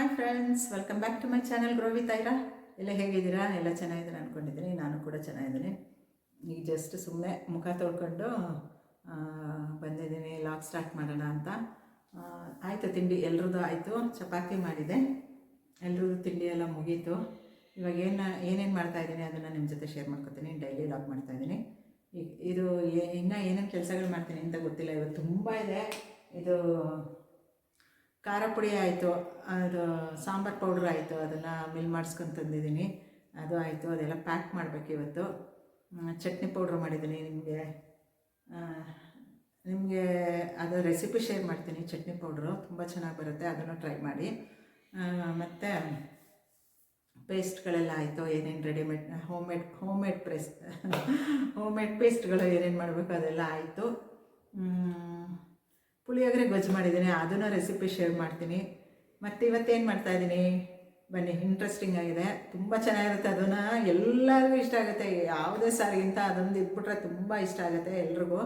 Hi friends welcome back to my channel grow with Aira ಎಲ್ಲ ಹೇಗಿದ್ದೀರಾ? ಎಲ್ಲ ಚೆನ್ನಾಗಿದ್ದೀರಾ ಅಂದ್ಕೊಂಡಿದ್ದೀನಿ ನಾನು ಕೂಡ ಚೆನ್ನಾಗಿದ್ದೀನಿ. ಈಗ ಜಸ್ಟ್ ಸುಮ್ಮನೆ ಮುಖ ತೊಳ್ಕೊಂಡು ಬಂದಿದ್ದೀನಿ. ಲಾಗ್ ಸ್ಟಾರ್ಟ್ ಮಾಡೋಣ ಅಂತ. ಆಯಿತು ತಿಂಡಿ. ಎಲ್ರದ್ದು ಆಯಿತು? ಚಪಾತಿ ಮಾಡಿದೆ. ಎಲ್ರದ್ದು ತಿಂಡಿ ಎಲ್ಲ ಮುಗೀತು. ಇವಾಗ ಏನು, ಏನೇನು ಮಾಡ್ತಾಯಿದ್ದೀನಿ ಅದನ್ನು ನಿಮ್ಮ ಜೊತೆ ಶೇರ್ ಮಾಡ್ಕೊತೀನಿ. ಡೈಲಿ ಲಾಗ್ ಮಾಡ್ತಾಯಿದ್ದೀನಿ ಇದು ಇನ್ನೂ ಏನೇನು ಕೆಲಸಗಳು ಮಾಡ್ತೀನಿ ಅಂತ ಗೊತ್ತಿಲ್ಲ. ಇವತ್ತು ತುಂಬ ಇದೆ. ಇದು ಖಾರ ಪುಡಿ ಆಯಿತು, ಅದು ಸಾಂಬಾರು ಪೌಡ್ರ್ ಆಯಿತು, ಅದನ್ನು ಮಿಲ್ ಮಾಡಿಸ್ಕೊಂಡು ತಂದಿದ್ದೀನಿ. ಅದು ಆಯಿತು, ಅದೆಲ್ಲ ಪ್ಯಾಕ್ ಮಾಡಬೇಕು ಇವತ್ತು. ಚಟ್ನಿ ಪೌಡ್ರ್ ಮಾಡಿದ್ದೀನಿ ನಿಮಗೆ. ನಿಮಗೆ ಅದು ರೆಸಿಪಿ ಶೇರ್ ಮಾಡ್ತೀನಿ, ಚಟ್ನಿ ಪೌಡ್ರು. ತುಂಬ ಚೆನ್ನಾಗಿ ಬರುತ್ತೆ, ಅದನ್ನು ಟ್ರೈ ಮಾಡಿ. ಮತ್ತು ಪೇಸ್ಟ್ಗಳೆಲ್ಲ ಆಯಿತು, ಏನೇನು readymade home made home made press home made ಪೇಸ್ಟ್ಗಳು ಏನೇನು ಮಾಡಬೇಕು ಅದೆಲ್ಲ ಆಯಿತು. ಪುಳಿಯೋಗರೆ ಗೊಜ್ಜು ಮಾಡಿದ್ದೀನಿ, ಅದನ್ನು ರೆಸಿಪಿ ಶೇರ್ ಮಾಡ್ತೀನಿ. ಮತ್ತು ಇವತ್ತೇನು ಮಾಡ್ತಾಯಿದ್ದೀನಿ ಬನ್ನಿ ಇಂಟ್ರೆಸ್ಟಿಂಗ್ ಆಗಿದೆ. ತುಂಬ ಚೆನ್ನಾಗಿರುತ್ತೆ ಅದನ್ನು. ಎಲ್ಲರಿಗೂ ಇಷ್ಟ ಆಗುತ್ತೆ. ಯಾವುದೇ ಸಾರಿಗಿಂತ ಅದೊಂದು ಇದ್ಬಿಟ್ರೆ ತುಂಬ ಇಷ್ಟ ಆಗುತ್ತೆ ಎಲ್ರಿಗೂ.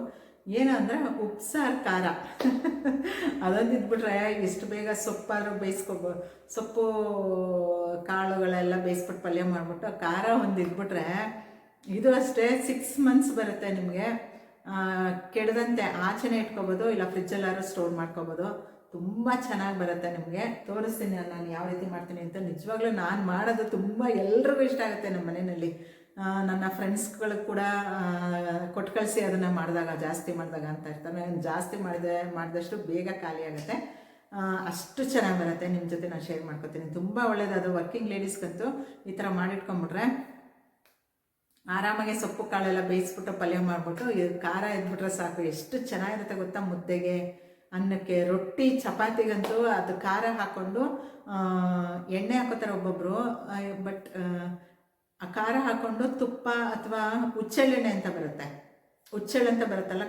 ಏನು ಅಂದರೆ ಉಪ್ಸಾರು ಖಾರ. ಅದೊಂದು ಇದ್ಬಿಟ್ರೆ ಎಷ್ಟು ಬೇಗ ಸೊಪ್ಪಾದರೂ ಬೇಯಿಸ್ಕೊಬ, ಸೊಪ್ಪು ಕಾಳುಗಳೆಲ್ಲ ಬೇಯಿಸ್ಬಿಟ್ಟು ಪಲ್ಯ ಮಾಡಿಬಿಟ್ಟು ಖಾರ ಒಂದು ಇದ್ಬಿಟ್ರೆ ಇದು ಅಷ್ಟೇ ಸಿಕ್ಸ್ ಮಂತ್ಸ್ ಬರುತ್ತೆ ನಿಮಗೆ. ಕೆಡದಂತೆ ಆಚೆನೆ ಇಟ್ಕೋಬೋದು, ಇಲ್ಲ ಫ್ರಿಜ್ಜಲ್ಲಾದ್ರೂ ಸ್ಟೋರ್ ಮಾಡ್ಕೋಬೋದು. ತುಂಬ ಚೆನ್ನಾಗಿ ಬರುತ್ತೆ ನಿಮಗೆ. ತೋರಿಸ್ತೀನಿ ನಾನು ಯಾವ ರೀತಿ ಮಾಡ್ತೀನಿ ಅಂತ ನಿಜವಾಗ್ಲೂ ನಾನು ಮಾಡೋದು ತುಂಬ ಎಲ್ರಿಗೂ ಇಷ್ಟ ಆಗುತ್ತೆ ನಮ್ಮ ಮನೆಯಲ್ಲಿ. ನನ್ನ ಫ್ರೆಂಡ್ಸ್ಗಳು ಕೂಡ ಕೊಟ್ಟು ಕಳಿಸಿ ಅದನ್ನು ಮಾಡಿದಾಗ, ಜಾಸ್ತಿ ಮಾಡಿದಾಗ ಅಂತ ಇರ್ತಾರೆ. ನಾನು ಜಾಸ್ತಿ ಮಾಡಿದೆ, ಮಾಡಿದಷ್ಟು ಬೇಗ ಖಾಲಿ ಆಗುತ್ತೆ. ಅಷ್ಟು ಚೆನ್ನಾಗಿ ಬರುತ್ತೆ. ನಿಮ್ಮ ಜೊತೆ ನಾನು ಶೇರ್ ಮಾಡ್ಕೊತೀನಿ. ತುಂಬ ಒಳ್ಳೇದು. ಅದು ವರ್ಕಿಂಗ್ ಲೇಡೀಸ್ಗಂತೂ ಈ ಥರ ಮಾಡಿಟ್ಕೊಂಬಿಟ್ರೆ ಆರಾಮಾಗಿ ಸೊಪ್ಪು ಕಾಳೆಲ್ಲ ಬೇಯಿಸ್ಬಿಟ್ಟು ಪಲ್ಯ ಮಾಡಿಬಿಟ್ಟು ಖಾರ ಎದ್ಬಿಟ್ರೆ ಸಾಕು. ಎಷ್ಟು ಚೆನ್ನಾಗಿರುತ್ತೆ ಗೊತ್ತಾ ಮುದ್ದೆಗೆ? ಅನ್ನಕ್ಕೆ ರೊಟ್ಟಿ, ಚಪಾತಿಗಂತೂ ಅದು ಖಾರ ಹಾಕ್ಕೊಂಡು ಎಣ್ಣೆ ಹಾಕೋತಾರೆ ಒಬ್ಬೊಬ್ಬರು ಬಟ್, ಆ ಖಾರ ಹಾಕ್ಕೊಂಡು ತುಪ್ಪ ಅಥವಾ ಹುಚ್ಚೆಳ್ಳೆಣ್ಣೆ ಅಂತ ಬರುತ್ತೆ. ಹುಚ್ಚೆಳ್ಳು ಅಂತ ಬರುತ್ತಲ್ಲ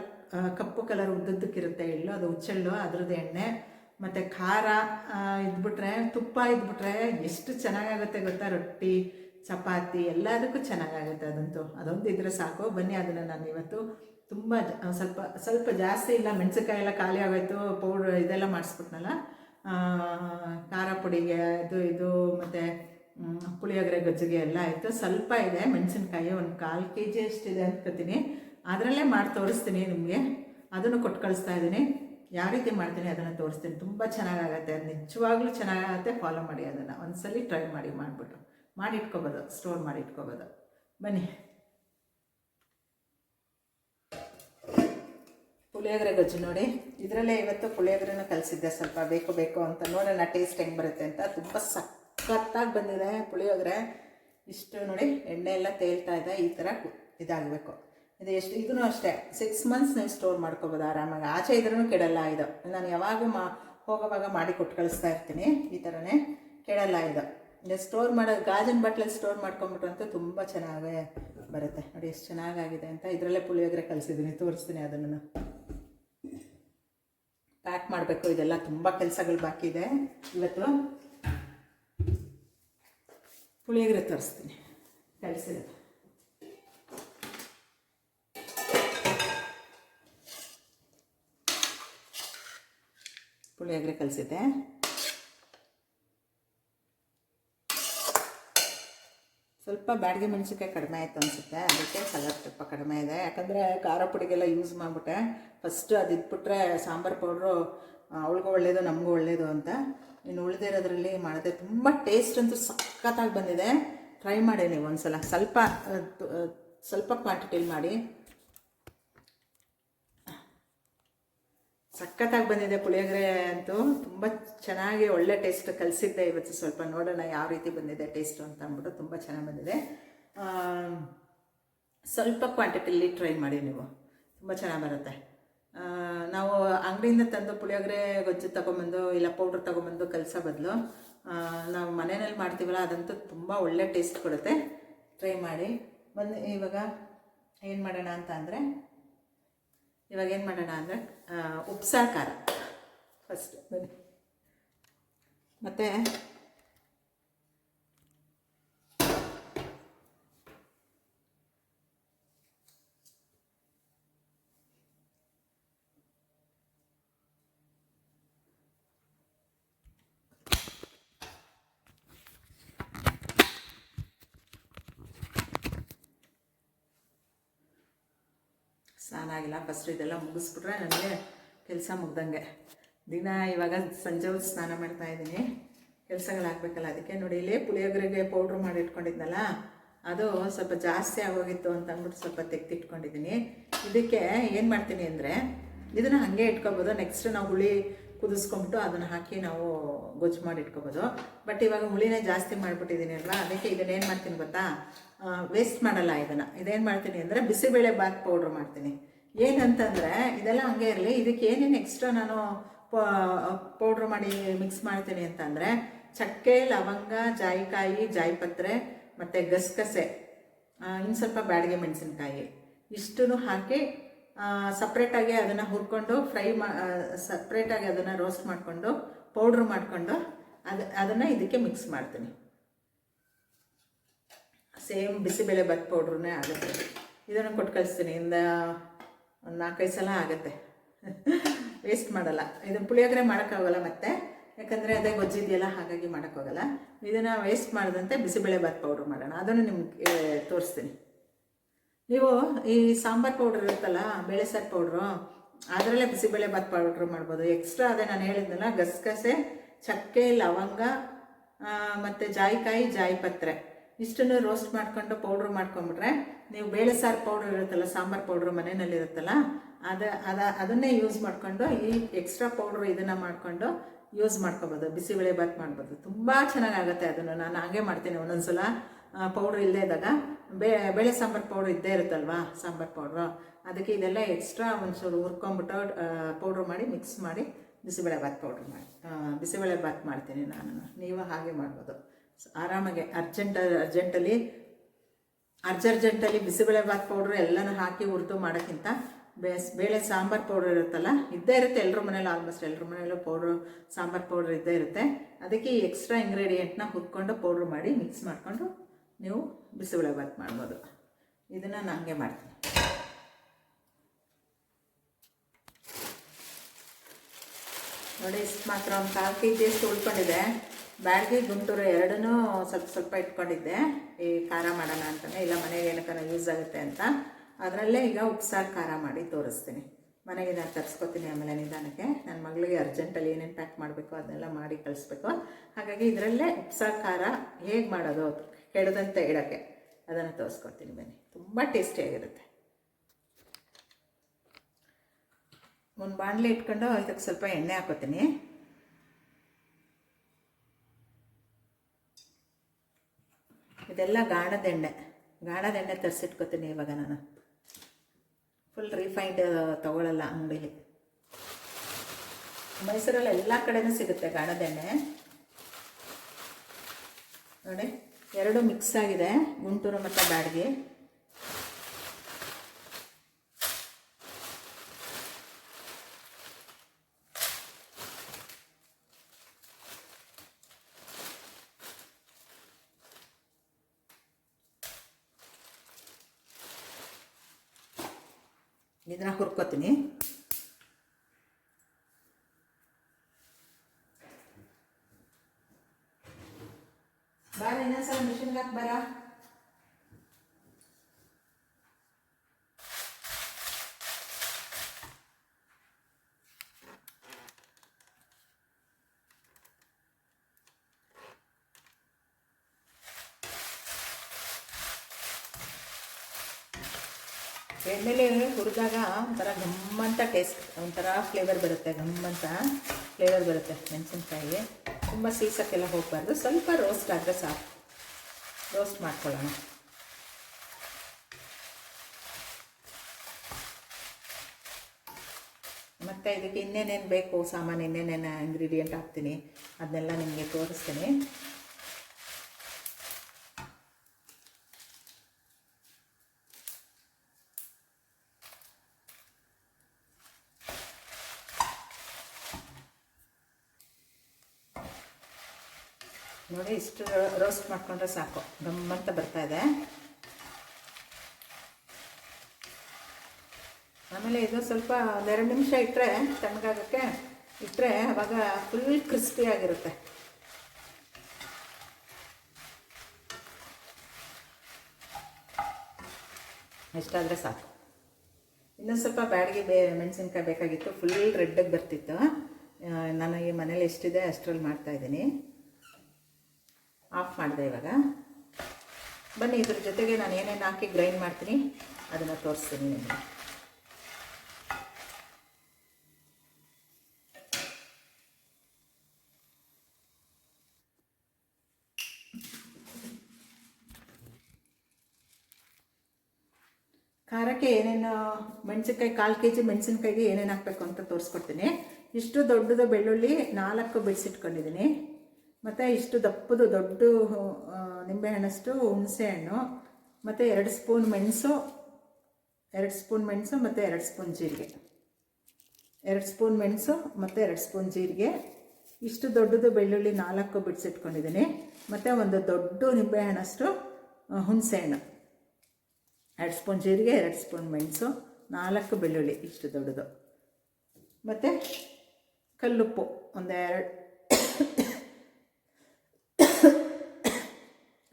ಕಪ್ಪು ಕಲರ್ ಉದ್ದದ್ದಕ್ಕಿರುತ್ತೆ ಎಳ್ಳು, ಅದು ಹುಚ್ಚೆಳ್ಳು ಅದ್ರದ್ದು ಎಣ್ಣೆ. ಮತ್ತು ಖಾರ ಇದ್ಬಿಟ್ರೆ, ತುಪ್ಪ ಇದ್ಬಿಟ್ರೆ ಎಷ್ಟು ಚೆನ್ನಾಗಾಗುತ್ತೆ ಗೊತ್ತಾ ರೊಟ್ಟಿ. ಚಪಾತಿ ಎಲ್ಲದಕ್ಕೂ ಚೆನ್ನಾಗಾಗುತ್ತೆ ಅದಂತೂ. ಅದೊಂದು ಇದ್ರೆ ಸಾಕು. ಬನ್ನಿ ಅದನ್ನು ನಾನು ಇವತ್ತು ತುಂಬ ಸ್ವಲ್ಪ ಸ್ವಲ್ಪ ಜಾಸ್ತಿ ಇಲ್ಲ. ಮೆಣಸಿನ್ಕಾಯಿ ಎಲ್ಲ ಖಾಲಿ ಆಗೋಯ್ತು. ಪೌಡ್ರ್ ಇದೆಲ್ಲ ಮಾಡಿಸ್ಬಿಟ್ನಲ್ಲ. ಖಾರ ಪುಡಿಗೆ ಇದು ಇದು, ಮತ್ತು ಪುಳಿಯೋಗರೆ ಗೊಜ್ಜಿಗೆ ಎಲ್ಲ ಆಯಿತು. ಸ್ವಲ್ಪ ಇದೆ. ಮೆಣಸಿನ್ಕಾಯಿ ಒಂದು ಕಾಲು ಕೆ ಜಿ ಅಷ್ಟಿದೆ ಅನ್ಕೋತೀನಿ. ಅದರಲ್ಲೇ ಮಾಡಿ ತೋರಿಸ್ತೀನಿ ನಿಮಗೆ. ಅದನ್ನು ಕೊಟ್ಟು ಕಳಿಸ್ತಾ ಇದ್ದೀನಿ. ಯಾವ ರೀತಿ ಮಾಡ್ತೀನಿ ಅದನ್ನು ತೋರಿಸ್ತೀನಿ. ತುಂಬ ಚೆನ್ನಾಗಾಗತ್ತೆ. ಅದು ನಿಜವಾಗ್ಲೂ ಚೆನ್ನಾಗಾಗತ್ತೆ. ಫಾಲೋ ಮಾಡಿ ಅದನ್ನು. ಒಂದ್ಸಲಿ ಟ್ರೈ ಮಾಡಿ ಮಾಡಿಬಿಟ್ಟು. ಮಾಡಿ ಇಟ್ಕೋಬೋದು ಸ್ಟೋರ್ ಮಾಡಿ ಇಟ್ಕೋಬೋದು ಬನ್ನಿ. ಪುಳಿಯೋಗರೆ ಗೊಜ್ಜು ನೋಡಿ. ಇದರಲ್ಲೇ ಇವತ್ತು ಪುಳಿಯೋಗರೆನ ಕಲಿಸಿದ್ದೆ, ಸ್ವಲ್ಪ ಬೇಕು ಬೇಕು ಅಂತ. ನೋಡೋಣ ಟೇಸ್ಟ್ ಹೆಂಗೆ ಬರುತ್ತೆ ಅಂತ. ತುಂಬ ಸಖತ್ತಾಗಿ ಬಂದಿದೆ ಪುಳಿಯೋಗರೆ. ಇಷ್ಟು ನೋಡಿ ಎಣ್ಣೆ ಎಲ್ಲ ತೇಲ್ತಾ ಇದೆ, ಈ ಥರ ಇದಾಗಬೇಕು. ಇದು ಎಷ್ಟು ಇದೂ ಅಷ್ಟೇ. ಸಿಕ್ಸ್ ಮಂತ್ಸ್ ನೀವು ಸ್ಟೋರ್ ಮಾಡ್ಕೋಬೋದು ಆರಾಮಾಗಿ. ಆಚೆ ಇದ್ರೂ ಕೆಡಲ್ಲ ಇದು. ನಾನು ಯಾವಾಗ ಮಾ ಹೋಗೋವಾಗ ಮಾಡಿ ಕೊಟ್ಟು ಕಳಿಸ್ತಾ ಇರ್ತೀನಿ. ಈ ಥರನೇ ಕೆಡಲ್ಲ ಇದು. ಸ್ಟೋರ್ ಮಾಡೋ, ಗಾಜಿನ ಬಟ್ಲಲ್ಲಿ ಸ್ಟೋರ್ ಮಾಡ್ಕೊಂಬಿಟ್ರು ಅಂತೂ ತುಂಬ ಚೆನ್ನಾಗೇ ಬರುತ್ತೆ. ನೋಡಿ ಎಷ್ಟು ಚೆನ್ನಾಗಾಗಿದೆ ಅಂತ ಇದರಲ್ಲೇ ಪುಳಿಯೋಗರೆ ಕಲಿಸಿದ್ದೀನಿ ತೋರಿಸ್ತೀನಿ ಅದನ್ನು. ಪ್ಯಾಕ್ ಮಾಡಬೇಕು, ಇದೆಲ್ಲ ತುಂಬ ಕೆಲಸಗಳು ಬಾಕಿ ಇದೆ. ಇವತ್ತು ಪುಳಿಯೋಗರೆ ತೋರಿಸ್ತೀನಿ. ಕಲಿಸಿರೋದು ಪುಳಿಯೋಗರೆ ಕಲಿಸಿದ್ದೆ. ಸ್ವಲ್ಪ ಬ್ಯಾಡಿಗೆ ಮೆಣಸಿನ್ಕಾಯಿ ಕಡಿಮೆ ಆಯಿತು ಅನಿಸುತ್ತೆ. ಅದಕ್ಕೆ ಕಲರ್ ಸ್ವಲ್ಪ ಕಡಿಮೆ ಇದೆ. ಯಾಕಂದರೆ ಖಾರ ಪುಡಿಗೆಲ್ಲ ಯೂಸ್ ಮಾಡಿಬಿಟ್ಟೆ. ಫಸ್ಟ್ ಅದು ಇದ್ಬಿಟ್ರೆ ಸಾಂಬಾರು ಪೌಡ್ರು ಅವಳಿಗೂ ಒಳ್ಳೆಯದು ನಮಗೂ ಒಳ್ಳೆಯದು ಅಂತ. ಇನ್ನು ಉಳಿದಿರೋದ್ರಲ್ಲಿ ಮಾಡಿದೆ ತುಂಬ ಟೇಸ್ಟ್ ಅಂತೂ ಸಖತ್ತಾಗಿ ಬಂದಿದೆ. ಟ್ರೈ ಮಾಡಿ ನೀವು ಒಂದ್ಸಲ. ಸ್ವಲ್ಪ ಆ, ತು- ಆ, ಸ್ವಲ್ಪ ಕ್ವಾಂಟಿಟಿಲಿ ಮಾಡಿ. ಸಖತ್ತಾಗಿ ಬಂದಿದೆ ಪುಳಿಯೋಗರೆ ಅಂತೂ. ತುಂಬ ಚೆನ್ನಾಗಿ ಒಳ್ಳೆ ಟೇಸ್ಟ್ ಕಲಿಸಿದ್ದೆ ಇವತ್ತು ಸ್ವಲ್ಪ. ನೋಡೋಣ ಯಾವ ರೀತಿ ಬಂದಿದೆ ಟೇಸ್ಟು ಅಂತ ಅಂದ್ಬಿಟ್ಟು ತುಂಬ ಚೆನ್ನಾಗಿ ಬಂದಿದೆ. ಸ್ವಲ್ಪ ಕ್ವಾಂಟಿಟಿಲಿ ಟ್ರೈ ಮಾಡಿ ನೀವು. ತುಂಬ ಚೆನ್ನಾಗಿ ಬರುತ್ತೆ. ನಾವು ಅಂಗಡಿಯಿಂದ ತಂದು ಪುಳಿಯೋಗರೆ ಗೊಜ್ಜು ತೊಗೊಂಬಂದು ಇಲ್ಲ ಪೌಡ್ರ್ ತೊಗೊಂಬಂದು ಕಲಸೋ ಬದಲು ನಾವು ಮನೆಯಲ್ಲಿ ಮಾಡ್ತೀವಲ್ಲ ಅದಂತೂ ತುಂಬ ಒಳ್ಳೆ ಟೇಸ್ಟ್ ಕೊಡುತ್ತೆ. ಟ್ರೈ ಮಾಡಿ. ಬಂದು, ಇವಾಗ ಏನು ಮಾಡೋಣ ಅಂತ ಅಂದರೆ ಇವಾಗ ಏನು ಮಾಡೋಣ ಅಂದರೆ ಉಪ್ಸಾರು ಖಾರ. ಫಸ್ಟ್ ಬನ್ನಿ. ಮತ್ತು ಸ್ನಾನ ಆಗಿಲ್ಲ. ಫಸ್ಟ್ ಇದೆಲ್ಲ ಮುಗಿಸ್ಬಿಟ್ರೆ ನನಗೆ ಕೆಲಸ ಮುಗ್ದಂಗೆ. ದಿನ ಇವಾಗ ಸಂಜೆ ಸ್ನಾನ ಮಾಡ್ತಾ ಇದ್ದೀನಿ. ಕೆಲಸಗಳಾಗಬೇಕಲ್ಲ, ಅದಕ್ಕೆ ನೋಡಿ ಇಲ್ಲಿ ಪುಳಿಯೋಗರೆಗೆ ಪೌಡ್ರ್ ಮಾಡಿ ಇಟ್ಕೊಂಡಿದ್ನಲ್ಲ, ಅದು ಸ್ವಲ್ಪ ಜಾಸ್ತಿ ಆಗೋಗಿತ್ತು ಅಂತ ಅಂದ್ಬಿಟ್ಟು ಸ್ವಲ್ಪ ತೆಗ್ದಿಟ್ಕೊಂಡಿದ್ದೀನಿ. ಇದಕ್ಕೆ ಏನು ಮಾಡ್ತೀನಿ ಅಂದರೆ, ಇದನ್ನು ಹಾಗೆ ಇಟ್ಕೊಬೋದು. ನೆಕ್ಸ್ಟ್ ನಾವು ಹುಳಿ ಕುದಿಸ್ಕೊಂಬಿಟ್ಟು ಅದನ್ನು ಹಾಕಿ ನಾವು ಗೊಜ್ಜು ಮಾಡಿ ಇಟ್ಕೋಬೋದು. ಬಟ್ ಇವಾಗ ಹುಳಿನೇ ಜಾಸ್ತಿ ಮಾಡಿಬಿಟ್ಟಿದ್ದೀನಿ ಅಲ್ವಾ? ಅದಕ್ಕೆ ಇದನ್ನೇನು ಮಾಡ್ತೀನಿ ಗೊತ್ತಾ? ವೇಸ್ಟ್ ಮಾಡಲ್ಲ ಇದನ್ನು. ಇದೇನು ಮಾಡ್ತೀನಿ ಅಂದರೆ ಬಿಸಿಬೇಳೆ ಬಾತ್ ಪೌಡ್ರ್ ಮಾಡ್ತೀನಿ. ಏನಂತಂದರೆ ಇದೆಲ್ಲ ಹಂಗೆ ಇರಲಿ. ಇದಕ್ಕೆ ಏನೇನು ಎಕ್ಸ್ಟ್ರಾ ನಾನು ಪೌಡ್ರ್ ಮಾಡಿ ಮಿಕ್ಸ್ ಮಾಡ್ತೀನಿ ಅಂತಂದರೆ ಚಕ್ಕೆ, ಲವಂಗ, ಜಾಯಿಕಾಯಿ, ಜಾಯಿಪತ್ರೆ ಮತ್ತು ಗಸಗಸೆ. ಇನ್ನು ಸ್ವಲ್ಪ ಬ್ಯಾಡಿಗೆ ಮೆಣಸಿನ್ಕಾಯಿ. ಇಷ್ಟನ್ನು ಹಾಕಿ ಸಪ್ರೇಟಾಗಿ ಅದನ್ನು ಹುರ್ಕೊಂಡು ಫ್ರೈ ಮಾ ಸಪ್ರೇಟಾಗಿ ಅದನ್ನು ರೋಸ್ಟ್ ಮಾಡಿಕೊಂಡು ಪೌಡ್ರ್ ಮಾಡಿಕೊಂಡು ಅದು, ಅದನ್ನು ಇದಕ್ಕೆ ಮಿಕ್ಸ್ ಮಾಡ್ತೀನಿ. ಸೇಮ್ ಬಿಸಿಬೇಳೆ ಭತ್ ಪೌಡ್ರನ್ನೇ ಆಗುತ್ತೆ. ಇದನ್ನು ಕೊಟ್ಟು ಕಳಿಸ್ತೀನಿ. ಇಂದ ಒಂದು ನಾಲ್ಕೈದು ಸಲ ಆಗುತ್ತೆ. ವೇಸ್ಟ್ ಮಾಡಲ್ಲ. ಇದು ಪುಳಿಯೋಗರೆ ಮಾಡೋಕ್ಕಾಗಲ್ಲ ಮತ್ತೆ. ಯಾಕಂದರೆ ಅದೇ ಗೊಜ್ಜಿದೆಯಲ್ಲ, ಹಾಗಾಗಿ ಮಾಡೋಕ್ಕಾಗಲ್ಲ. ಇದನ್ನು ವೇಸ್ಟ್ ಮಾಡದಂತೆ ಬಿಸಿಬೇಳೆ ಭಾತ್ ಪೌಡ್ರ್ ಮಾಡೋಣ. ಅದನ್ನು ನಿಮ್ಗೆ ತೋರಿಸ್ತೀನಿ. ನೀವು ಈ ಸಾಂಬಾರು ಪೌಡ್ರ್ ಇರುತ್ತಲ್ಲ, ಬೇಳೆ ಸಾರು ಪೌಡ್ರು ಅದರಲ್ಲೇ ಬಿಸಿಬೇಳೆ ಭಾತ್ ಪೌಡ್ರ್ ಮಾಡ್ಬೋದು. ಎಕ್ಸ್ಟ್ರಾ ಅದೇ ನಾನು ಹೇಳಿದ್ನಲ್ಲ, ಗಸಗಸೆ, ಚಕ್ಕೆ, ಲವಂಗ ಮತ್ತು ಜಾಯಿಕಾಯಿ, ಜಾಯಿಪತ್ರೆ. ಇಷ್ಟನ್ನು ರೋಸ್ಟ್ ಮಾಡ್ಕೊಂಡು ಪೌಡ್ರ್ ಮಾಡ್ಕೊಂಬಿಟ್ರೆ ನೀವು ಬೇಳೆ ಸಾರು ಪೌಡ್ರ್ ಇರುತ್ತಲ್ಲ, ಸಾಂಬಾರು ಪೌಡ್ರ್ ಮನೆಯಲ್ಲಿರುತ್ತಲ್ಲ ಅದು ಅದ ಅದ, ಅದನ್ನೇ ಯೂಸ್ ಮಾಡಿಕೊಂಡು ಈ ಎಕ್ಸ್ಟ್ರಾ ಪೌಡ್ರ್ ಇದನ್ನು ಮಾಡಿಕೊಂಡು ಯೂಸ್ ಮಾಡ್ಕೊಬೋದು. ಬಿಸಿಬೇಳೆ ಭಾತ್ ಮಾಡ್ಬೋದು. ತುಂಬ ಚೆನ್ನಾಗಾಗುತ್ತೆ ಅದನ್ನು. ನಾನು ಹಾಗೆ ಮಾಡ್ತೀನಿ ಒಂದೊಂದ್ಸಲ. ಪೌಡ್ರ್ ಇಲ್ಲದೇ ಇದ್ದಾಗ ಬೇಳೆ ಸಾಂಬಾರು ಪೌಡ್ರ್ ಇದ್ದೇ ಇರುತ್ತಲ್ವಾ, ಸಾಂಬಾರು ಪೌಡ್ರು ಅದಕ್ಕೆ ಇದೆಲ್ಲ ಎಕ್ಸ್ಟ್ರಾ ಒಂಚೂರು ಹುರ್ಕೊಂಬಿಟ್ಟು ಪೌಡ್ರ್ ಮಾಡಿ ಮಿಕ್ಸ್ ಮಾಡಿ, ಬಿಸಿಬೇಳೆ ಬಾತ್ ಪೌಡ್ರ್ ಮಾಡಿ. ಬಿಸಿಬೇಳೆ ಬಾತ್ ಮಾಡ್ತೀನಿ ನಾನು. ನೀವು ಹಾಗೆ ಮಾಡ್ಬೋದು. ಆರಾಮಾಗಿ ಅರ್ಜೆಂಟ್ ಅರ್ಜೆಂಟಲ್ಲಿ ಅರ್ಜರ್ಜೆಂಟಲ್ಲಿ ಬಿಸಿಬೇಳೆ ಬಾತ್ ಪೌಡ್ರ್ ಎಲ್ಲನೂ ಹಾಕಿ ಹುರಿದು ಮಾಡೋಕ್ಕಿಂತ ಬೇಸ್ ಬೇಳೆ ಸಾಂಬಾರು ಪೌಡ್ರ್ ಇರುತ್ತಲ್ಲ, ಇದ್ದೇ ಇರುತ್ತೆ. ಎಲ್ಲರ ಮನೇಲಿ ಆಲ್ಮೋಸ್ಟ್ ಎಲ್ಲರ ಮನೆಯಲ್ಲೂ ಪೌಡ್ರು ಸಾಂಬಾರು ಪೌಡ್ರ್ ಇದ್ದೇ ಇರುತ್ತೆ. ಅದಕ್ಕೆ ಈ ಎಕ್ಸ್ಟ್ರಾ ಇಂಗ್ರೀಡಿಯೆಂಟ್ನ ಹುರ್ಕೊಂಡು ಪೌಡ್ರ್ ಮಾಡಿ ಮಿಕ್ಸ್ ಮಾಡಿಕೊಂಡು ನೀವು ಬಿಸಿಬೇಳೆ ಭಾತ್ ಮಾಡ್ಬೋದು. ಇದನ್ನು ನಾನು ಹಂಗೆ ಮಾಡ್ತೀನಿ. ನೋಡಿ, ಇಷ್ಟು ಮಾತ್ರ ಒಂದು ಕಾಲು ಕೆ ಜಿ ಅಷ್ಟು ಉಳ್ಕೊಂಡಿದೆ. ಬ್ಯಾಳ್ಗೆ ಗುಂಟೂರು ಎರಡನ್ನೂ ಸ್ವಲ್ಪ ಸ್ವಲ್ಪ ಇಟ್ಕೊಂಡಿದ್ದೆ. ಈ ಖಾರ ಮಾಡೋಣ ಅಂತಲೇ ಇಲ್ಲ ಮನೆಗೆ ಏನಕ್ಕಾರ ಯೂಸ್ ಆಗುತ್ತೆ ಅಂತ. ಅದರಲ್ಲೇ ಈಗ ಉಪ್ಸಾರು ಖಾರ ಮಾಡಿ ತೋರಿಸ್ತೀನಿ. ಮನೆಗೆ ನಾನು ತರಿಸ್ಕೊತೀನಿ ಆಮೇಲೆ ನಿಧಾನಕ್ಕೆ. ನನ್ನ ಮಗಳಿಗೆ ಅರ್ಜೆಂಟಲ್ಲಿ ಏನೇನು ಪ್ಯಾಕ್ ಮಾಡಬೇಕು ಅದನ್ನೆಲ್ಲ ಮಾಡಿ ಕಳಿಸ್ಬೇಕು. ಹಾಗಾಗಿ ಇದರಲ್ಲೇ ಉಪ್ಸಾರು ಖಾರ ಹೇಗೆ ಮಾಡೋದು? ಕೆಡದಂತೆ ಇಡೋಕ್ಕೆ. ಅದನ್ನು ತೋರಿಸ್ಕೊಡ್ತೀನಿ ಬನ್ನಿ. ತುಂಬ ಟೇಸ್ಟಿಯಾಗಿರುತ್ತೆ ಒಂದು ಬಾಣಲೆ ಇಟ್ಕೊಂಡು ಇದಕ್ಕೆ ಸ್ವಲ್ಪ ಎಣ್ಣೆ ಹಾಕೋತೀನಿ. ಇದೆಲ್ಲ ಗಾಣದ ಎಣ್ಣೆ. ಗಾಣದ ಎಣ್ಣೆ ತರಿಸಿಟ್ಕೋತೀನಿ ಇವಾಗ ನಾನು. ಫುಲ್ ರಿಫೈಂಡ್ ತೊಗೊಳ್ಳಲ್ಲ ಅಂಗಡೀಲಿ. ಮೈಸೂರಲ್ಲಿ ಎಲ್ಲ ಕಡೆನೂ ಸಿಗುತ್ತೆ ಗಾಣದ ಎಣ್ಣೆ. ನೋಡಿ. ಎರಡು ಮಿಕ್ಸ್ ಆಗಿದೆ ಗುಂಟೂರು ಮತ್ತು ಬ್ಯಾಡ್ಗೆ. ಇದನ್ನ ಹುರ್ಕೋತೀನಿ. ಟೇಸ್ಟ್ ಒಂಥರ ಫ್ಲೇವರ್ ಬರುತ್ತೆ, ಗಮ್ಮಂತ ಫ್ಲೇವರ್ ಬರುತ್ತೆ ಮೆಣಸಿನ್ಕಾಯಿ. ತುಂಬ ಸೀಸಕ್ಕೆಲ್ಲ ಹೋಗಬಾರ್ದು. ಸ್ವಲ್ಪ ರೋಸ್ಟ್ ಆದರೆ ಸಾಕು. ರೋಸ್ಟ್ ಮಾಡ್ಕೊಳ್ಳೋಣ. ಮತ್ತು ಇದಕ್ಕೆ ಇನ್ನೇನೇನು ಬೇಕು? ಸಾಮಾನು ಇನ್ನೇನೇನು ಇಂಗ್ರೀಡಿಯೆಂಟ್ ಹಾಕ್ತೀನಿ. ಅದನ್ನೆಲ್ಲ ನಿಮಗೆ ತೋರಿಸ್ತೀನಿ ನೋಡಿ ಇಷ್ಟು ರೋಸ್ಟ್ ಮಾಡ್ಕೊಂಡ್ರೆ ಸಾಕು. ಗಮ್ಮಂತ ಬರ್ತಾ ಇದೆ. ಆಮೇಲೆ ಇದು ಸ್ವಲ್ಪ ಒಂದೆರಡು ನಿಮಿಷ ಇಟ್ಟರೆ ತಣ್ಣಗಾಗಕ್ಕೆ ಇಟ್ಟರೆ ಅವಾಗ ಫುಲ್ ಕ್ರಿಸ್ಪಿ ಆಗಿರುತ್ತೆ. ಇಷ್ಟಾದರೆ ಸಾಕು. ಇನ್ನೊಂದು ಸ್ವಲ್ಪ ಬ್ಯಾಡಿಗೆ ಬೇ ಮೆಣಸಿನ್ಕಾಯಿ ಬೇಕಾಗಿತ್ತು. ಫುಲ್ ರೆಡ್ಡಾಗಿ ಬರ್ತಿತ್ತು. ನಾನು ಈ ಮನೇಲಿ ಎಷ್ಟಿದೆ ಅಷ್ಟರಲ್ಲಿ ಮಾಡ್ತಾಯಿದ್ದೀನಿ ಆಫ್ ಮಾಡಿದೆ ಇವಾಗ. ಬನ್ನಿ, ಇದ್ರ ಜೊತೆಗೆ ನಾನು ಏನೇನು ಹಾಕಿ ಗ್ರೈಂಡ್ ಮಾಡ್ತೀನಿ, ಅದನ್ನು ತೋರಿಸ್ತೀನಿ ನಿಮಗೆ. ಖಾರಕ್ಕೆ ಏನೇನು, ಮೆಣಸಿನ್ಕಾಯಿ, ಕಾಲು ಕೆ ಜಿ ಮೆಣಸಿನ್ಕಾಯಿಗೆ ಏನೇನು ಹಾಕಬೇಕು ಅಂತ ತೋರಿಸ್ಕೊಡ್ತೀನಿ. ಇಷ್ಟು ದೊಡ್ಡದು ಬೆಳ್ಳುಳ್ಳಿ ನಾಲ್ಕು ಬಿಡಿಸಿಟ್ಕೊಂಡಿದ್ದೀನಿ. ಮತ್ತು ಇಷ್ಟು ದಪ್ಪದು ದೊಡ್ಡ ನಿಂಬೆಹಣ್ಣಷ್ಟು ಹುಣಸೆಹಣ್ಣು, ಮತ್ತು ಎರಡು ಸ್ಪೂನ್ ಮೆಣಸು, ಎರಡು ಸ್ಪೂನ್ ಮೆಣಸು ಮತ್ತು ಎರಡು ಸ್ಪೂನ್ ಜೀರಿಗೆ. ಎರಡು ಸ್ಪೂನ್ ಮೆಣಸು ಮತ್ತು ಎರಡು ಸ್ಪೂನ್ ಜೀರಿಗೆ. ಇಷ್ಟು ದೊಡ್ಡದು ಬೆಳ್ಳುಳ್ಳಿ ನಾಲ್ಕು ಬಿಡಿಸಿಟ್ಕೊಂಡಿದ್ದೀನಿ. ಮತ್ತು ಒಂದು ದೊಡ್ಡ ನಿಂಬೆಹಣ್ಣಷ್ಟು ಹುಣಸೆಹಣ್ಣು. ಎರಡು ಸ್ಪೂನ್ ಜೀರಿಗೆ, ಎರಡು ಸ್ಪೂನ್ ಮೆಣಸು, ನಾಲ್ಕು ಬೆಳ್ಳುಳ್ಳಿ ಇಷ್ಟು ದೊಡ್ಡದು. ಮತ್ತು ಕಲ್ಲುಪ್ಪು, ಒಂದೆರಡು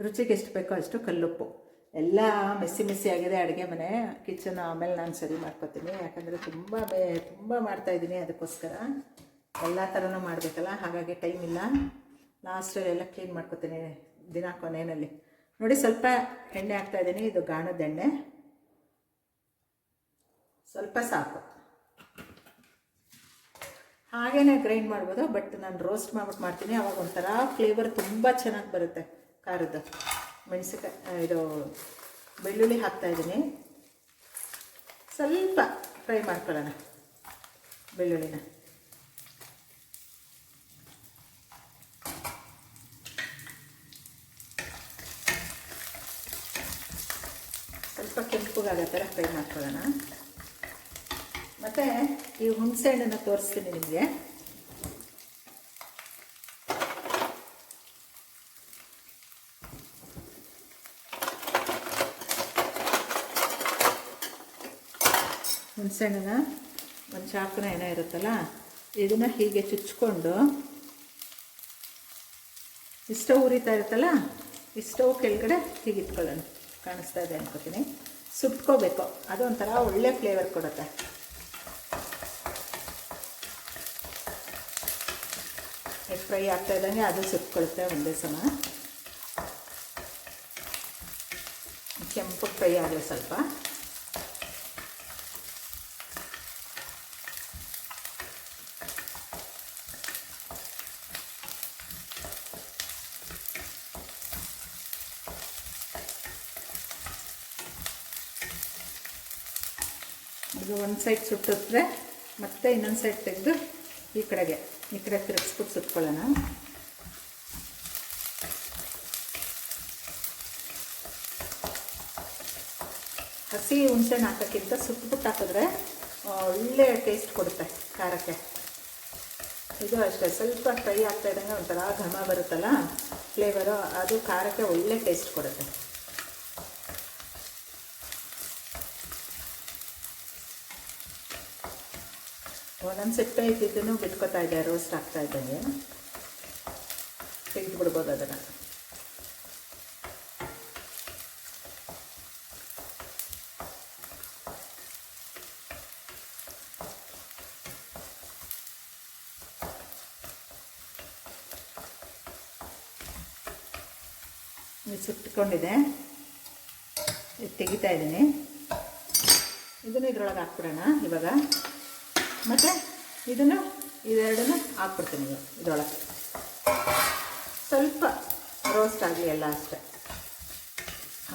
ರುಚಿಗೆ ಎಷ್ಟು ಬೇಕೋ ಅಷ್ಟು ಕಲ್ಲುಪ್ಪು. ಎಲ್ಲ ಮೆಸ್ಸಿ ಮೆಸ್ಸಿ ಆಗಿದೆ ಅಡುಗೆ ಮನೆ. ಕಿಚನ್ ಆಮೇಲೆ ನಾನು ಸರಿ ಮಾಡ್ಕೊತೀನಿ. ಯಾಕಂದರೆ ತುಂಬ ಬೇ, ತುಂಬ ಮಾಡ್ತಾಯಿದ್ದೀನಿ ಅದಕ್ಕೋಸ್ಕರ. ಎಲ್ಲ ಥರನೂ ಮಾಡಬೇಕಲ್ಲ, ಹಾಗಾಗಿ ಟೈಮ್ ಇಲ್ಲ. ಲಾಸ್ಟಲ್ಲಿ ಎಲ್ಲ ಕ್ಲೀನ್ ಮಾಡ್ಕೊತೀನಿ ದಿನ ಕೊನೆಯಲ್ಲಿ. ನೋಡಿ, ಸ್ವಲ್ಪ ಎಣ್ಣೆ ಹಾಕ್ತಾಯಿದ್ದೀನಿ ಇದು ಗಾಣದ ಎಣ್ಣೆ. ಸ್ವಲ್ಪ ಸಾಕು. ಹಾಗೇನೆ ಗ್ರೈಂಡ್ ಮಾಡ್ಬೋದು ಬಟ್ ನಾನು ರೋಸ್ಟ್ ಮಾಡ್ಬಿಟ್ಟು ಮಾಡ್ತೀನಿ. ಅವಾಗ ಒಂಥರ ಫ್ಲೇವರ್ ತುಂಬ ಚೆನ್ನಾಗಿ ಬರುತ್ತೆ. ಖಾರದ್ದು ಮೆಣಸಿಕಾಯಿ ಇದು ಬೆಳ್ಳುಳ್ಳಿ ಹಾಕ್ತಾಯಿದ್ದೀನಿ ಸ್ವಲ್ಪ ಫ್ರೈ ಮಾಡ್ಕೊಳ್ಳೋಣ ಬೆಳ್ಳುಳ್ಳಿನ. ಸ್ವಲ್ಪ ಕೆಂಪುಗಾಗೋ ಥರ ಫ್ರೈ ಮಾಡ್ಕೊಳ್ಳೋಣ. ಮತ್ತು ಈ ಹುಣಸೆ ಹಣ್ಣನ್ನು ತೋರಿಸ್ತೀನಿ ನಿಮಗೆ. ಹುಣಸೆ ಹಣ್ಣನ್ನ ಒಂದು ಚಾಕುನ ಏನೋ ಇರುತ್ತಲ್ಲ, ಇದನ್ನು ಹೀಗೆ ಚುಚ್ಕೊಂಡು ಇಷ್ಟೋ ಉರಿತಾ ಇರುತ್ತಲ್ಲ ಇಷ್ಟೋ ಕೆಳಗಡೆ ಹೀಗೆ ಇಟ್ಕೊಳ್ಳೋಣ ಕಾಣಿಸ್ತಾ ಇದೆ ಅನ್ಕೋತೀನಿ. ಸುಟ್ಕೋಬೇಕು. ಅದು ಒಂಥರ ಒಳ್ಳೆ ಫ್ಲೇವರ್ ಕೊಡುತ್ತೆ. ಎಗ್ ಫ್ರೈ ಆಗ್ತಾ ಇದ್ದಂಗೆ ಅದು ಸುಟ್ಕೊಳುತ್ತೆ ಒಂದೇ ಸಮ. ಕೆಂಪು ಫ್ರೈ ಆಗಲಿ ಸ್ವಲ್ಪ. ಇದು ಒಂದು ಸೈಡ್ ಸುಟ್ಟಿದ್ರೆ ಮತ್ತೆ ಇನ್ನೊಂದು ಸೈಡ್ ತೆಗೆದು ಈ ಕಡೆಗೆ, ಈ ಕಡೆ ತಿರುಗಿಸ್ಬಿಟ್ಟು ಸುತ್ಕೊಳ್ಳೋಣ. ಹಸಿ ಹುಣಸೆಹಣ್ಣು ಹಾಕೋಕ್ಕಿಂತ ಸುಟ್ಬಿಟ್ಟು ಹಾಕಿದ್ರೆ ಒಳ್ಳೆ ಟೇಸ್ಟ್ ಕೊಡುತ್ತೆ ಖಾರಕ್ಕೆ. ಇದು ಅಷ್ಟೇ, ಸ್ವಲ್ಪ ಫ್ರೈ ಆಗ್ತಾ ಇದ್ದಂಗೆ ಒಂಥರ ಘಮ ಬರುತ್ತಲ್ಲ ಫ್ಲೇವರು ಅದು ಖಾರಕ್ಕೆ ಒಳ್ಳೆ ಟೇಸ್ಟ್ ಕೊಡುತ್ತೆ. ಒಂದೊಂದು ಸಿಪ್ಪೆ ಇದ್ದಿದ್ದನ್ನು ಬಿಟ್ಕೋತಾ ಇದ್ದೆ ರೋಸ್ಟ್ ಆಗ್ತಾ ಇದ್ದಂಗೆ ತೆಗೆದು ಬಿಡ್ಬೋದು ಅದನ್ನು ಸುಟ್ಕೊಂಡಿದೆ ತೆಗಿತಾ ಇದ್ದೀನಿ. ಇದನ್ನು ಇದ್ರೊಳಗೆ ಹಾಕ್ಬಿಡೋಣ ಇವಾಗ. ಮತ್ತು? ಇದನ್ನು, ಇದೆರಡನ್ನು ಹಾಕ್ಬಿಡ್ತೀನಿ ಈಗ ಇದರೊಳಗೆ. ಸ್ವಲ್ಪ ರೋಸ್ಟ್ ಆಗಲಿ ಎಲ್ಲ ಅಷ್ಟೆ.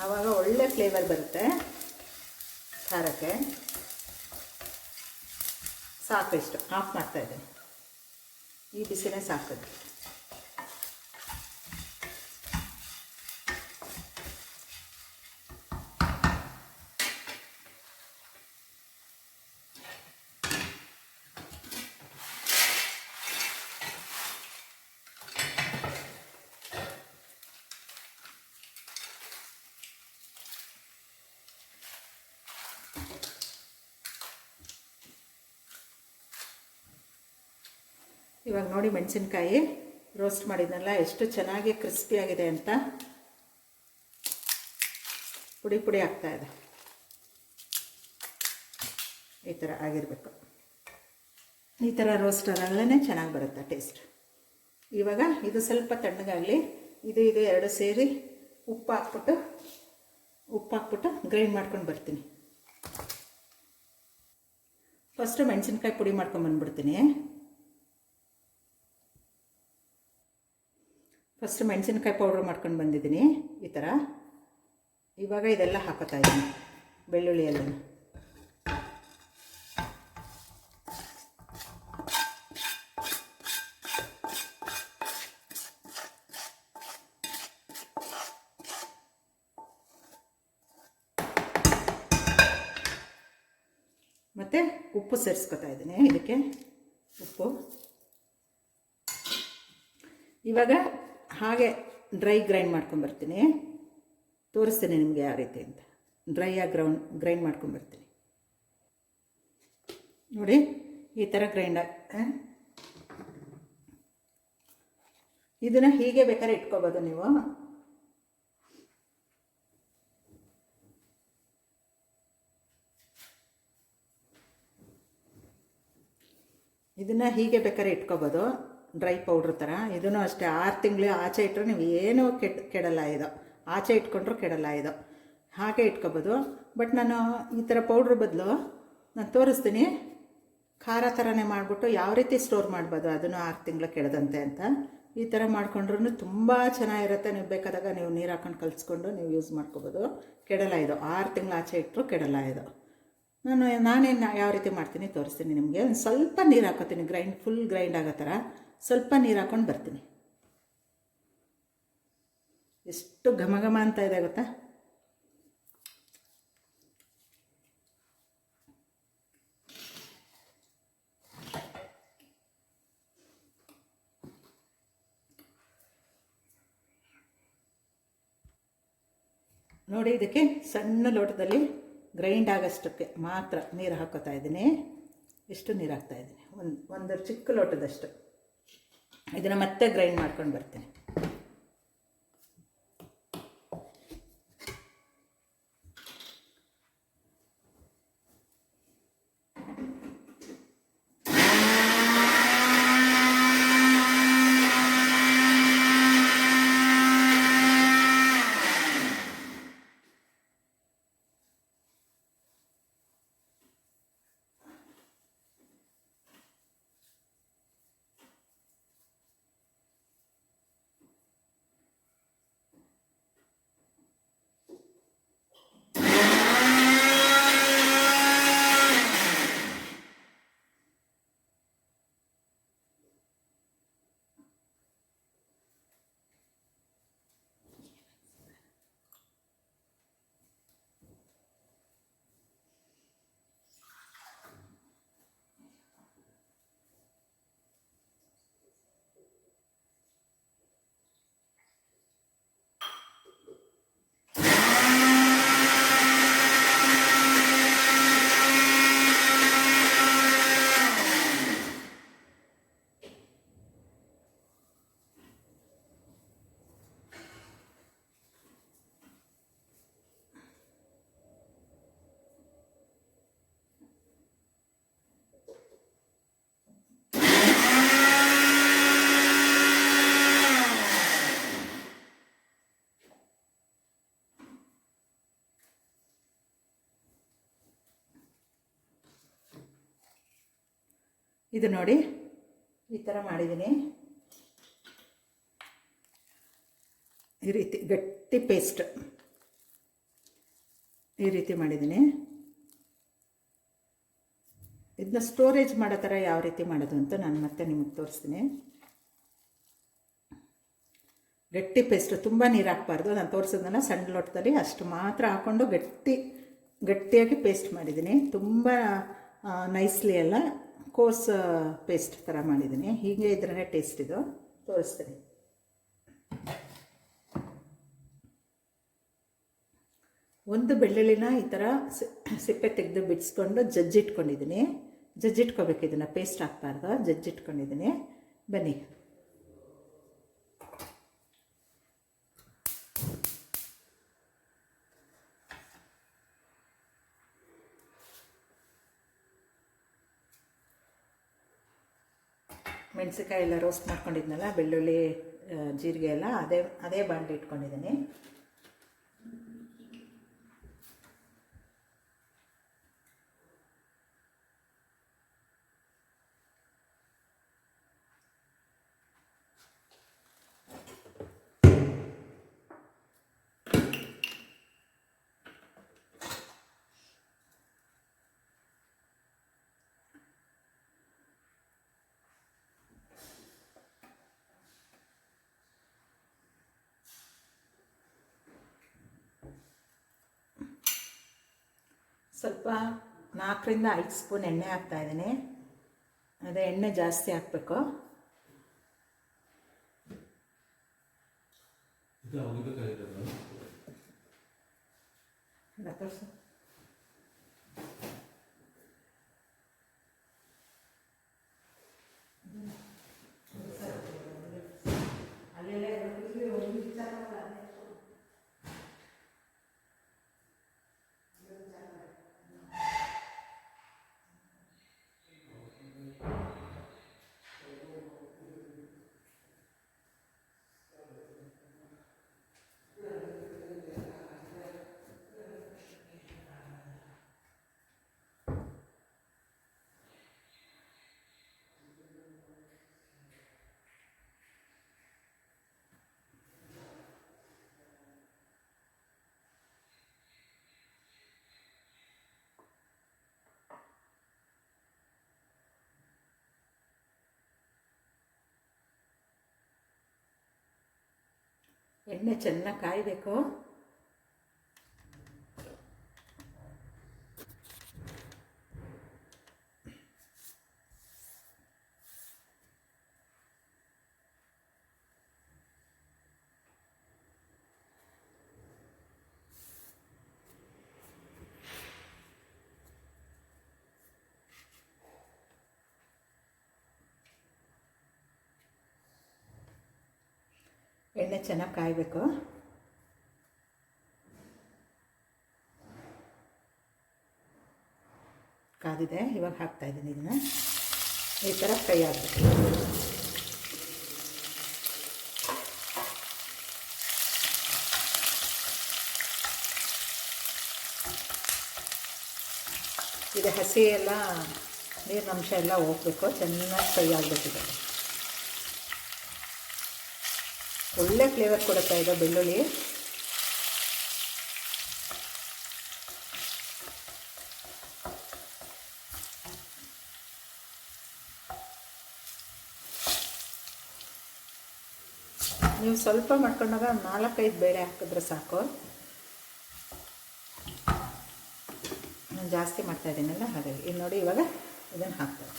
ಆವಾಗ ಒಳ್ಳೆ ಫ್ಲೇವರ್ ಬರುತ್ತೆ ಖಾರಕ್ಕೆ. ಸಾಕು ಇಷ್ಟು ಆಫ್ ಮಾಡ್ತಾ ಇದ್ದೀನಿ. ಈ ಬಿಸಿನೇ ಸಾಕು. ಇವಾಗ ನೋಡಿ ಮೆಣಸಿನ್ಕಾಯಿ ರೋಸ್ಟ್ ಮಾಡಿದ್ನಲ್ಲ, ಎಷ್ಟು ಚೆನ್ನಾಗಿ ಕ್ರಿಸ್ಪಿಯಾಗಿದೆ ಅಂತ. ಪುಡಿ ಪುಡಿ ಆಗ್ತಾ ಇದೆ. ಈ ಥರ ಆಗಿರಬೇಕು. ಈ ಥರ ರೋಸ್ಟ್ ಆದಾಗಲೇ ಚೆನ್ನಾಗಿ ಬರುತ್ತೆ ಟೇಸ್ಟ್ ಇವಾಗ ಇದು ಸ್ವಲ್ಪ ತಣ್ಣಗಾಗಲಿ, ಇದು ಇದು ಎರಡು ಸೇರಿ ಉಪ್ಪು ಹಾಕ್ಬಿಟ್ಟು ಉಪ್ಪು ಹಾಕ್ಬಿಟ್ಟು ಗ್ರೈಂಡ್ ಮಾಡ್ಕೊಂಡು ಬರ್ತೀನಿ. ಫಸ್ಟು ಮೆಣಸಿನ್ಕಾಯಿ ಪುಡಿ ಮಾಡ್ಕೊಂಡು ಬಂದ್ಬಿಡ್ತೀನಿ. ಫಸ್ಟ್ ಮೆಣಸಿನಕಾಯಿ ಪೌಡ್ರ್ ಮಾಡ್ಕೊಂಡು ಬಂದಿದ್ದೀನಿ, ಈ ಥರ ಇವಾಗ ಇದೆಲ್ಲ ಹಾಕೋತಾ ಇದ್ದೀನಿ ಬೆಳ್ಳುಳ್ಳಿ ಎಲ್ಲ ಮತ್ತು ಉಪ್ಪು ಸೇರಿಸ್ಕೊತಾ ಇದ್ದೀನಿ, ಇದಕ್ಕೆ ಉಪ್ಪು. ಇವಾಗ ಹಾಗೆ ಡ್ರೈ ಗ್ರೈಂಡ್ ಮಾಡ್ಕೊಂಬರ್ತೀನಿ ತೋರಿಸ್ತೇನೆ ನಿಮಗೆ ಯಾವ ರೀತಿ ಅಂತ. ಡ್ರೈ ಆಗಿ ಗ್ರೌಂಡ್ ಗ್ರೈಂಡ್ ಮಾಡ್ಕೊಂಬರ್ತೀನಿ ನೋಡಿ, ಈ ಥರ ಗ್ರೈಂಡ್ ಆಗುತ್ತೆ ಇದನ್ನು ಹೀಗೆ ಬೇಕಾದ್ರೆ ಇಟ್ಕೋಬೋದು ನೀವು. ಇದನ್ನು ಹೀಗೆ ಬೇಕಾದ್ರೆ ಇಟ್ಕೋಬೋದು. ಡ್ರೈ ಪೌಡ್ರ್ ಥರ ಇದನ್ನು ಅಷ್ಟೇ ಆರು ತಿಂಗಳು ಆಚೆ ಇಟ್ಟರೆ ನೀವು ಏನೂ ಕೆಟ್, ಕೆಡಲ್ಲ ಇದು. ಆಚೆ ಇಟ್ಕೊಂಡ್ರು ಕೆಡಲ್ಲ ಇದು. ಹಾಗೆ ಇಟ್ಕೋಬೋದು. ಬಟ್ ನಾನು ಈ ಥರ ಪೌಡ್ರ್ ಬದಲು ನಾನು ತೋರಿಸ್ತೀನಿ. ಖಾರ ಥರನೇ ಮಾಡಿಬಿಟ್ಟು ಯಾವ ರೀತಿ ಸ್ಟೋರ್ ಮಾಡ್ಬೋದು ಅದನ್ನು ಆರು ತಿಂಗಳು ಕೆಡದಂತೆ ಅಂತ. ಈ ಥರ ಮಾಡ್ಕೊಂಡ್ರೂ ತುಂಬ ಚೆನ್ನಾಗಿರುತ್ತೆ. ನೀವು ಬೇಕಾದಾಗ ನೀವು ನೀರು ಹಾಕೊಂಡು ಕಲಿಸ್ಕೊಂಡು ನೀವು ಯೂಸ್ ಮಾಡ್ಕೋಬೋದು. ಕೆಡಲ್ಲ ಇದು. ಆರು ತಿಂಗಳು ಆಚೆ ಇಟ್ಟರು ಕೆಡಲ್ಲ ಇದು. ನಾನು ನಾನೇನು ಯಾವ ರೀತಿ ಮಾಡ್ತೀನಿ ತೋರಿಸ್ತೀನಿ ನಿಮಗೆ. ಒಂದು ಸ್ವಲ್ಪ ನೀರು ಹಾಕೋತೀನಿ. ಗ್ರೈಂಡ್ ಫುಲ್ ಗ್ರೈಂಡ್ ಆಗೋ ಥರ ಸ್ವಲ್ಪ ನೀರು ಹಾಕೊಂಡು ಬರ್ತೀನಿ. ಎಷ್ಟು ಘಮ ಘಮ ಅಂತ ಇದೆ ಗೊತ್ತಾ? ನೋಡಿ, ಇದಕ್ಕೆ ಸಣ್ಣ ಲೋಟದಲ್ಲಿ ಗ್ರೈಂಡ್ ಆಗೋಷ್ಟಕ್ಕೆ ಮಾತ್ರ ನೀರು ಹಾಕೋತಾ ಇದ್ದೀನಿ. ಎಷ್ಟು ನೀರು ಹಾಕ್ತಾ ಇದ್ದೀನಿ? ಒಂದು ಒಂದು ಚಿಕ್ಕ ಲೋಟದಷ್ಟು. ಇದನ್ನು ಮತ್ತೆ ಗ್ರೈಂಡ್ ಮಾಡ್ಕೊಂಡು ಬರ್ತೀನಿ. ಇದು ನೋಡಿ ಈ ಥರ ಮಾಡಿದ್ದೀನಿ. ಈ ರೀತಿ ಗಟ್ಟಿ ಪೇಸ್ಟ್ ಈ ರೀತಿ ಮಾಡಿದ್ದೀನಿ. ಇದನ್ನ ಸ್ಟೋರೇಜ್ ಮಾಡೋ ಥರ ಯಾವ ರೀತಿ ಮಾಡೋದು ಅಂತ ನಾನು ಮತ್ತೆ ನಿಮಗೆ ತೋರಿಸ್ತೀನಿ. ಗಟ್ಟಿ ಪೇಸ್ಟ್ ತುಂಬ ನೀರು ಹಾಕ್ಬಾರ್ದು. ನಾನು ತೋರಿಸಿದ್ನಲ್ಲ ಸಣ್ಣ ಲೋಟದಲ್ಲಿ ಅಷ್ಟು ಮಾತ್ರ ಹಾಕ್ಕೊಂಡು ಗಟ್ಟಿ, ಗಟ್ಟಿಯಾಗಿ ಪೇಸ್ಟ್ ಮಾಡಿದ್ದೀನಿ. ತುಂಬ ನೈಸ್ಲಿ ಎಲ್ಲ ಕೋಸ್ ಪೇಸ್ಟ್ ಥರ ಮಾಡಿದ್ದೀನಿ. ಹೀಗೆ ಇದ್ರೇ ಟೇಸ್ಟ್ ಇದು. ತೋರಿಸ್ತೀನಿ. ಒಂದು ಬೆಳ್ಳುಳ್ಳಿನ ಈ ಥರ ಸಿಪ್ಪೆ ತೆಗೆದು ಬಿಡಿಸ್ಕೊಂಡು ಜಜ್ಜಿಟ್ಕೊಂಡಿದ್ದೀನಿ. ಜಜ್ಜಿಟ್ಕೋಬೇಕು, ಇದನ್ನು ಪೇಸ್ಟ್ ಹಾಕ್ಬಾರ್ದು ಜಜ್ಜಿಟ್ಕೊಂಡಿದ್ದೀನಿ. ಬನ್ನಿ. ಮೆಣಸಿನ್ಕಾಯಿ ಎಲ್ಲ ರೋಸ್ಟ್ ಮಾಡ್ಕೊಂಡಿದ್ನಲ್ಲ ಬೆಳ್ಳುಳ್ಳಿ ಜೀರಿಗೆ ಎಲ್ಲ ಅದೇ ಅದೇ ಬಾಂಡ್ಲಿ ಇಟ್ಕೊಂಡಿದ್ದೀನಿ. ಸ್ವಲ್ಪ ನಾಲ್ಕರಿಂದ ಐದು ಸ್ಪೂನ್ ಎಣ್ಣೆ ಹಾಕ್ತಾ ಇದ್ದೀನಿ. ಅದೇ ಎಣ್ಣೆ ಜಾಸ್ತಿ ಹಾಕಬೇಕು. ಇದು ಎಣ್ಣೆ ಚೆನ್ನಾಗಿ ಕಾಯಬೇಕು. ಎಣ್ಣೆ ಚೆನ್ನಾಗಿ ಕಾಯಬೇಕು. ಕಾದಿದೆ, ಇವಾಗ ಹಾಕ್ತಾ ಇದ್ದೀನಿ ಇದನ್ನ. ಈ ಥರ ಫ್ರೈ ಆಗಬೇಕು. ಇದು ಹಸಿ ಎಲ್ಲ ನೀರಿನಂಶ ಎಲ್ಲ ಹೋಗ್ಬೇಕು, ಚೆನ್ನಾಗಿ ಫ್ರೈ ಆಗಬೇಕಿದೆ. ಒಳ್ಳೆ ಫ್ಲೇವರ್ ಕೊಡುತ್ತಾ ಇದೆ ಬೆಳ್ಳುಳ್ಳಿ. ನೀವು ಸ್ವಲ್ಪ ಮಾಡ್ಕೊಂಡಾಗ ನಾಲ್ಕೈದು ಬೇಳೆ ಹಾಕಿದ್ರೆ ಸಾಕು. ನಾನು ಜಾಸ್ತಿ ಮಾಡ್ತಾ ಇದ್ದೀನಲ್ಲ, ಹಾಗಾಗಿ ಇಲ್ಲಿ ನೋಡಿ ಇವಾಗ ಇದನ್ನು ಹಾಕ್ತಾರೆ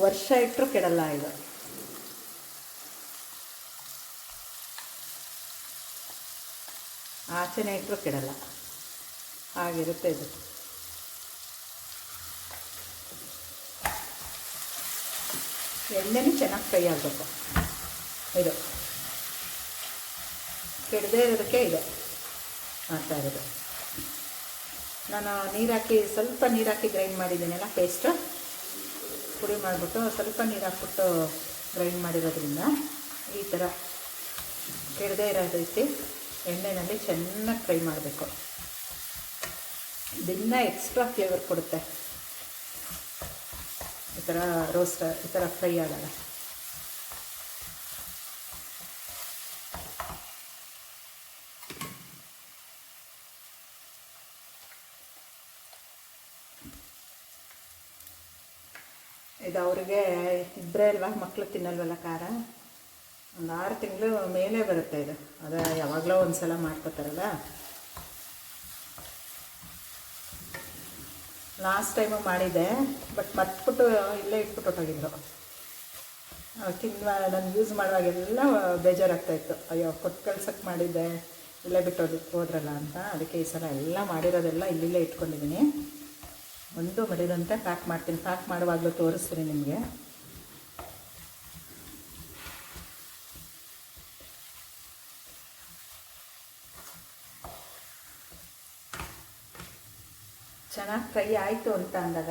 ವರ್ಷ ಇಟ್ಟರು ಕೆಡಲ್ಲ ಇದು ಆಚೆನೆ ಇಟ್ಟರು ಕೆಡಲ್ಲ. ಆಗಿರುತ್ತೆ ಇದು. ಎಣ್ಣೆನೂ ಚೆನ್ನಾಗಿ ಫ್ರೈ ಆಗಬೇಕು. ಇದು. ಕೆಡದೇ ಇರೋದಕ್ಕೆ ಇದೆ. ಮಾಡ್ತಾ ಇರೋದು. ನಾನು ನೀರಾಕಿ, ಸ್ವಲ್ಪ ನೀರಾಕಿ ಗ್ರೈಂಡ್ ಮಾಡಿದ್ದೀನಲ್ಲ, ಪೇಸ್ಟು. ಪುಡಿ ಮಾಡಿಬಿಟ್ಟು ಸ್ವಲ್ಪ ನೀರು ಹಾಕ್ಬಿಟ್ಟು ಗ್ರೈಂಡ್ ಮಾಡಿರೋದ್ರಿಂದ ಈ ಥರ ಕೆಡದೇ ಇರೋ ರೀತಿ ಎಣ್ಣೆಯಲ್ಲಿ ಚೆನ್ನಾಗಿ ಫ್ರೈ ಮಾಡಬೇಕು. ದಿನ ಎಕ್ಸ್ಟ್ರಾ ಫ್ಲೇವರ್ ಕೊಡುತ್ತೆ. ಈ ಥರ ರೋಸ್ಟ್ ಈ ಥರ ಫ್ರೈ ಆದಾಗ ಅವ್ರಿಗೆ ಇಬ್ಬರೇ ಅಲ್ವಾ? ಮಕ್ಕಳು ತಿನ್ನಲ್ವಲ್ಲ ಖಾರ? ಒಂದು ಆರು ತಿಂಗಳು ಮೇಲೆ ಬರುತ್ತೆ ಇದು. ಅದು ಯಾವಾಗಲೋ ಒಂದು ಸಲ ಮಾಡ್ಕೋತಾರಲ್ಲ? ಲಾಸ್ಟ್ ಟೈಮು ಮಾಡಿದ್ದೆ ಬಟ್ ಮತ್ಬಿಟ್ಟು ಇಲ್ಲೇ ಇಟ್ಬಿಟ್ಟು ಹೊಟ್ಟೋಗಿದ್ರು ತಿನ್ನುವ ನಾನು ಯೂಸ್ ಮಾಡುವಾಗೆಲ್ಲ ಬೇಜಾರಾಗ್ತಾಯಿತ್ತು. ಅಯ್ಯೋ ಕೊಟ್ಟು ಕಳ್ಸಕ್ಕೆ ಮಾಡಿದ್ದೆ, ಇಲ್ಲೇ ಬಿಟ್ಟು ಹೋದ್- ಹೋದ್ರಲ್ಲ ಅಂತ. ಅದಕ್ಕೆ ಈ ಸಲ ಎಲ್ಲ ಮಾಡಿರೋದೆಲ್ಲ ಇಲ್ಲಿಲ್ಲೇ ಇಟ್ಕೊಂಡಿದ್ದೀನಿ. ಒಂದು ಹೊಡೆದಂತೆ ಪ್ಯಾಕ್ ಮಾಡ್ತೀನಿ. ಪ್ಯಾಕ್ ಮಾಡುವಾಗಲೂ ತೋರಿಸ್ತೀನಿ ನಿಮಗೆ. ಚೆನ್ನಾಗಿ ಫ್ರೈ ಆಯಿತು ಅಂತ ಅಂದಾಗ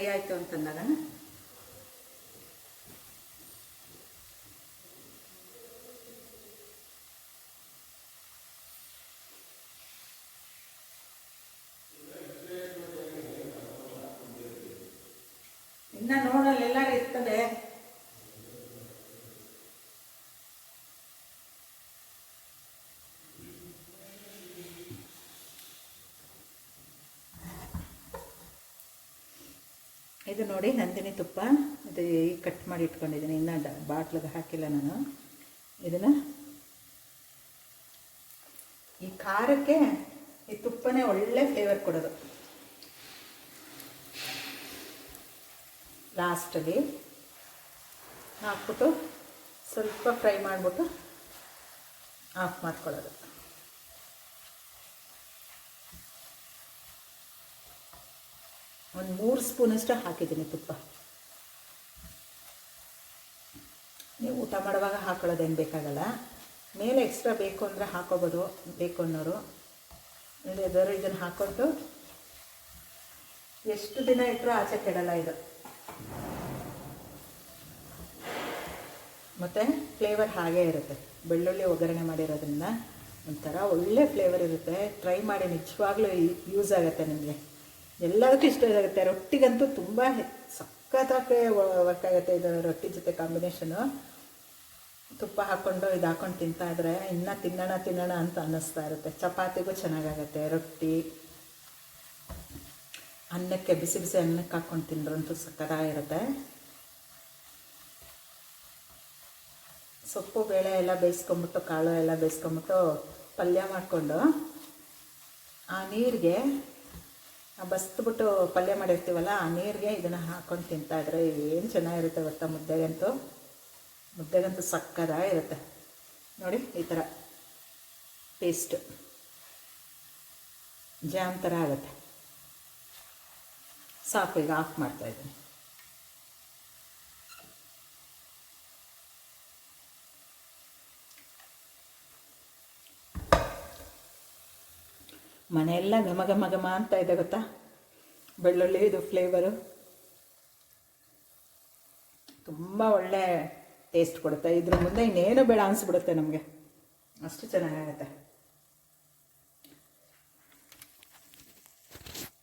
ಚೆನ್ನಾಗಿ ಫ್ರೈ ಆಯಿತು ಅಂತಂದಾಗ ಇದು ನೋಡಿ ನಂದಿನಿ ತುಪ್ಪ. ಇದು ಈಗ ಕಟ್ ಮಾಡಿ ಇಟ್ಕೊಂಡಿದ್ದೀನಿ. ಇನ್ನೂ ಡ ಬಾಟ್ಲಿಗೆ ಹಾಕಿಲ್ಲ ನಾನು. ಇದನ್ನು ಈ ಖಾರಕ್ಕೆ ಈ ತುಪ್ಪನೇ ಒಳ್ಳೆ ಫ್ಲೇವರ್ ಕೊಡೋದು. ಲಾಸ್ಟಲ್ಲಿ ಹಾಕ್ಬಿಟ್ಟು ಸ್ವಲ್ಪ ಫ್ರೈ ಮಾಡಿಬಿಟ್ಟು ಆಫ್ ಮಾಡ್ಕೊಳ್ಳೋದು. ಒಂದು ಮೂರು ಸ್ಪೂನಷ್ಟು ಹಾಕಿದ್ದೀನಿ ತುಪ್ಪ. ನೀವು ಊಟ ಮಾಡುವಾಗ ಹಾಕೊಳ್ಳೋದೇನು ಬೇಕಾಗಲ್ಲ. ಮೇಲೆ ಎಕ್ಸ್ಟ್ರಾ ಬೇಕು ಅಂದರೆ ಹಾಕೋಬೋದು, ಬೇಕು ಅನ್ನೋರು. ಇಲ್ಲದವರು ಇದನ್ನು ಹಾಕ್ಕೊಂಡು ಎಷ್ಟು ದಿನ ಇಟ್ಟರೂ ಆಚೆ ಕೆಡಲ್ಲ ಇದು. ಮತ್ತು ಫ್ಲೇವರ್ ಹಾಗೇ ಇರುತ್ತೆ. ಬೆಳ್ಳುಳ್ಳಿ ಒಗ್ಗರಣೆ ಮಾಡಿರೋದ್ರಿಂದ ಒಂಥರ ಒಳ್ಳೆ ಫ್ಲೇವರ್ ಇರುತ್ತೆ. ಟ್ರೈ ಮಾಡಿ ನಿಜವಾಗ್ಲೂ ಯೂಸ್ ಆಗುತ್ತೆ ನಿಮಗೆ. ಎಲ್ಲದಕ್ಕೂ ಇಷ್ಟ ಆಗುತ್ತೆ ರೊಟ್ಟಿಗಂತೂ ತುಂಬ ಸಖತ್ತಾಗಿ ವರ್ಕ್ ಆಗುತ್ತೆ ಇದು ರೊಟ್ಟಿ ಜೊತೆ ಕಾಂಬಿನೇಷನು ತುಪ್ಪ ಹಾಕ್ಕೊಂಡು ಇದು ಹಾಕ್ಕೊಂಡು ತಿಂತಾ ಇದ್ರೆ ಇನ್ನೂ ತಿನ್ನೋಣ ತಿನ್ನೋಣ ಅಂತ ಅನ್ನಿಸ್ತಾ ಇರುತ್ತೆ. ಚಪಾತಿಗೂ ಚೆನ್ನಾಗಾಗತ್ತೆ ರೊಟ್ಟಿ. ಅನ್ನಕ್ಕೆ ಬಿಸಿ ಬಿಸಿ ಅನ್ನಕ್ಕೆ ಹಾಕ್ಕೊಂಡು ತಿಂದ್ರಂತೂ ಸಕ್ಕತ್ತಾಗಿರುತ್ತೆ ಸೊಪ್ಪು, ಬೇಳೆ ಎಲ್ಲ ಬೇಯಿಸ್ಕೊಂಬಿಟ್ಟು, ಕಾಳು ಎಲ್ಲ ಬೇಯಿಸ್ಕೊಂಬಿಟ್ಟು ಪಲ್ಯ ಮಾಡಿಕೊಂಡು ಆ ನೀರಿಗೆ ಬಸ್ತ್ಬಿಟ್ಟು ಪಲ್ಯ ಮಾಡಿರ್ತೀವಲ್ಲ, ಆ ನೀರಿಗೆ ಇದನ್ನು ಹಾಕ್ಕೊಂಡು ತಿಂತಾಯಿದ್ರೆ ಏನು ಚೆನ್ನಾಗಿರುತ್ತೆ ಗೊತ್ತಾ ಮುದ್ದೆಗಂತೂ? ಮುದ್ದೆಗಂತೂ ಸಕ್ಕದಾಗಿರುತ್ತೆ ನೋಡಿ, ಈ ಥರ ಟೇಸ್ಟು ಜಾಮ್ ಥರ ಆಗುತ್ತೆ. ಸಾಕು, ಈಗ ಆಫ್ ಮಾಡ್ತಾಯಿದ್ದೀನಿ ಮನೆಯೆಲ್ಲ ಘಮ ಘಮ ಘಮ ಅಂತ ಇದೆ ಗೊತ್ತಾ? ಬೆಳ್ಳುಳ್ಳಿ, ಇದು ಫ್ಲೇವರು ತುಂಬ ಒಳ್ಳೆ ಟೇಸ್ಟ್ ಕೊಡುತ್ತೆ. ಇದ್ರ ಮುಂದೆ ಇನ್ನೇನು ಬೇಡ ಅನಿಸ್ಬಿಡುತ್ತೆ ನಮಗೆ. ಅಷ್ಟು ಚೆನ್ನಾಗಿರುತ್ತೆ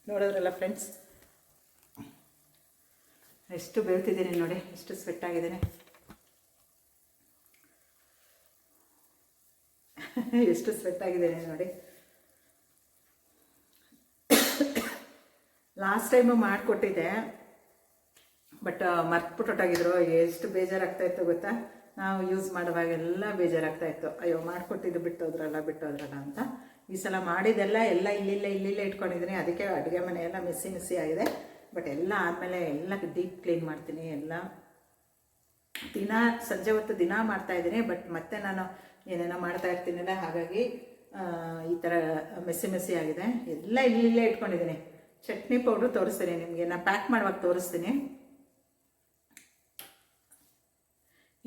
ನೋಡಿದ್ರಲ್ಲ ಫ್ರೆಂಡ್ಸ್ ಎಷ್ಟು ಬೆಳ್ತಿದ್ದೀನಿ ನೋಡಿ, ಎಷ್ಟು ಸ್ವೆಟ್ ಆಗಿದ್ದೀನಿ. ಎಷ್ಟು ಸ್ವೆಟ್ ಆಗಿದ್ದೀನಿ ನೋಡಿ. ಲಾಸ್ಟ್ ಟೈಮು ಮಾಡಿಕೊಟ್ಟಿದ್ದೆ ಬಟ್ ಮರ್ತ್ಬಿಟ್ಟೊಟ್ಟಾಗಿದ್ರು ಎಷ್ಟು ಬೇಜಾರಾಗ್ತಾ ಇತ್ತು ಗೊತ್ತಾ? ನಾವು ಯೂಸ್ ಮಾಡುವಾಗೆಲ್ಲ ಬೇಜಾರಾಗ್ತಾ ಇತ್ತು. ಅಯ್ಯೋ, ಮಾಡಿಕೊಟ್ಟಿದ್ದು ಬಿಟ್ಟೋದ್ರಲ್ಲ ಬಿಟ್ಟೋದ್ರಲ್ಲ ಅಂತ. ಈ ಸಲ ಮಾಡಿದೆಲ್ಲ ಎಲ್ಲ ಇಲ್ಲಿಲ್ಲ ಇಲ್ಲಿಲ್ಲ ಇಟ್ಕೊಂಡಿದ್ದೀನಿ. ಅದಕ್ಕೆ ಅಡುಗೆ ಮನೆ ಎಲ್ಲ ಮಿಸ್ಸಿ ಮಿಸ್ಸಿ ಆಗಿದೆ. ಬಟ್ ಎಲ್ಲ ಆದಮೇಲೆ ಎಲ್ಲ ಡೀಪ್ ಕ್ಲೀನ್ ಮಾಡ್ತೀನಿ. ಎಲ್ಲ ದಿನ, ಸಂಜೆ ಹೊತ್ತು ದಿನ ಮಾಡ್ತಾ ಇದ್ದೀನಿ. ಬಟ್ ಮತ್ತೆ ನಾನು ಏನೇನೋ ಮಾಡ್ತಾ ಇರ್ತೀನಲ್ಲ, ಹಾಗಾಗಿ ಈ ಥರ ಮೆಸ್ಸಿ ಮೆಸ್ಸಿ ಆಗಿದೆ. ಎಲ್ಲ ಇಲ್ಲಿಲ್ಲೇ ಇಟ್ಕೊಂಡಿದ್ದೀನಿ. ಚಟ್ನಿ ಪೌಡ್ರು ತೋರಿಸ್ತೀನಿ ನಿಮಗೆ ನಾನು ಪ್ಯಾಕ್ ಮಾಡುವಾಗ ತೋರಿಸ್ತೀನಿ.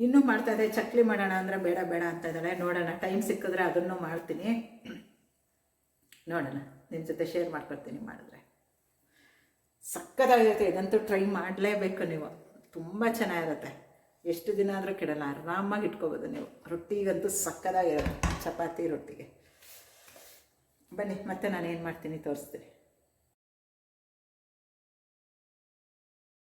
ಇನ್ನೂ ಮಾಡ್ತಾ ಇದೆ ಚಕ್ಲಿ ಮಾಡೋಣ ಅಂದರೆ ಬೇಡ ಬೇಡ ಅಂತ ಇದ್ದಾಳೆ. ನೋಡೋಣ ಟೈಮ್ ಸಿಕ್ಕಿದ್ರೆ ಅದನ್ನು ಮಾಡ್ತೀನಿ. ನೋಡೋಣ ನಿಮ್ಮ ಜೊತೆ ಶೇರ್ ಮಾಡ್ಕೊಳ್ತೀನಿ ಮಾಡಿದ್ರೆ. ಸಕ್ಕತ್ತಾಗಿರುತ್ತೆ ಇದಂತೂ ಟ್ರೈ ಮಾಡಲೇಬೇಕು ನೀವು. ತುಂಬ ಚೆನ್ನಾಗಿರುತ್ತೆ. ಎಷ್ಟು ದಿನ ಆದರೂ ಕೆಡಲ್ಲ, ಆರಾಮಾಗಿ ಇಟ್ಕೋಬೋದು ನೀವು. ರೊಟ್ಟಿಗಂತೂ ಸಕ್ಕದಾಗಿರುತ್ತೆ ಚಪಾತಿ ರೊಟ್ಟಿಗೆ. ಬನ್ನಿ, ಮತ್ತೆ ನಾನು ಏನು ಮಾಡ್ತೀನಿ ತೋರಿಸ್ತೀನಿ.